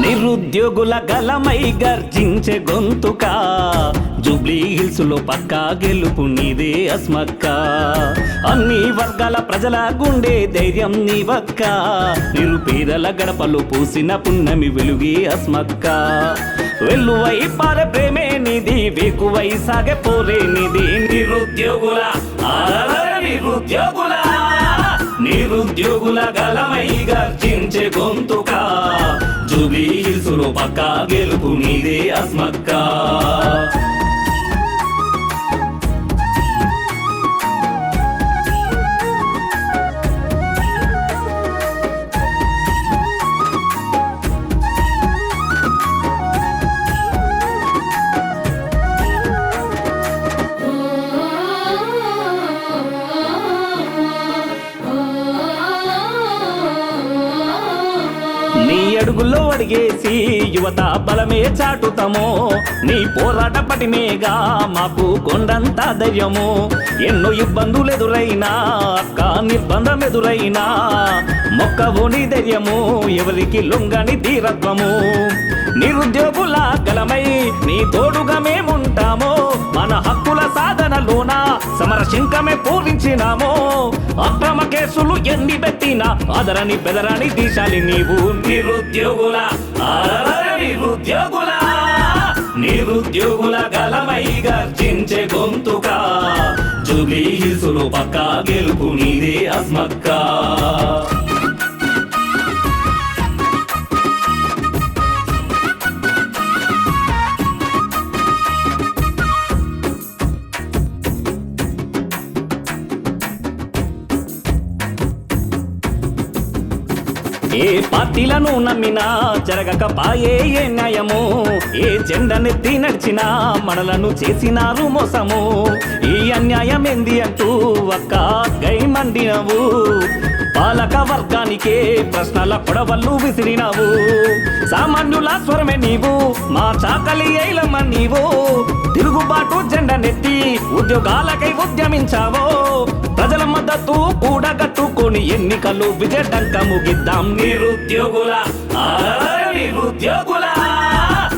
నిరుద్యోగుల గలమై గర్జించే గొంతుక. జూబ్లీ హిల్స్లో పక్కా గెలుపు నీదే అస్మక్క. అన్ని వర్గాల ప్రజల గుండె ధైర్యం నీవక్క. నిరుపేదల గడపలు పూసిన పున్నమి వెలుగే అస్మక్క. వెల్లువై పారే ప్రేమే నిధి వేకువై సాగే పోరే నిధి. నిరుద్యోగుల నిరుద్యోగుల. నిరుద్యోగుల గలమై గర్జించే గొంతుక. జూబ్లీ హిల్స్ పక్కా గెలుపు నీదే అస్మక్కా. అడుగుల్లో అడిగేసి యువత బలమే చాటుతాము. నీ పోరాట పటిమేగా మాకు కొండంత ధైర్యము ఎన్నో ఇబ్బందులు ఎదురైనా అక్క నిర్బంధం ఎదురైనా మొక్కవు ధైర్యము ఎవరికి లొంగని ధీరత్వము. నిరుద్యోగుల గలమై నీ తోడుగా చేసినామో మన హక్కుల సాధనలోన? సమర శంఖమే పూరించినామో? అక్రమ కేసులు ఎన్ని పెట్టినా అదరని బెదరని దీశాలి నీవు. నిరుద్యోగుల నిరుద్యోగుల నిరుద్యోగుల గలమై గర్జించే గొంతుక. జూబ్లీ పక్క గెలుపు నీదే అస్మక్కా. ఏ పార్టీలను నమ్మినా జరగకపాయే ఏ న్యాయము? ఏ జెండనెత్తి నడిచినా మనలను చేసినారు మోసము? ఈ అన్యాయం ఏంది అంటూ ఒక్క గై మండినవు. పాలక వర్గానికే ప్రశ్నల పొడవళ్ళు విసిరినావు. సామాన్యుల స్వరమే నీవు మా చాకలి ఐలమ్మ నీవు. తిరుగుబాటు నెత్తి ఉద్యోగాలకై ఉద్యమించావో? ప్రజల మద్దతు కూడా కట్టుకొని ఎన్నికలు విజయటంక ముగిద్దాం. నిరుద్యోగుల ఆ, నిరుద్యోగుల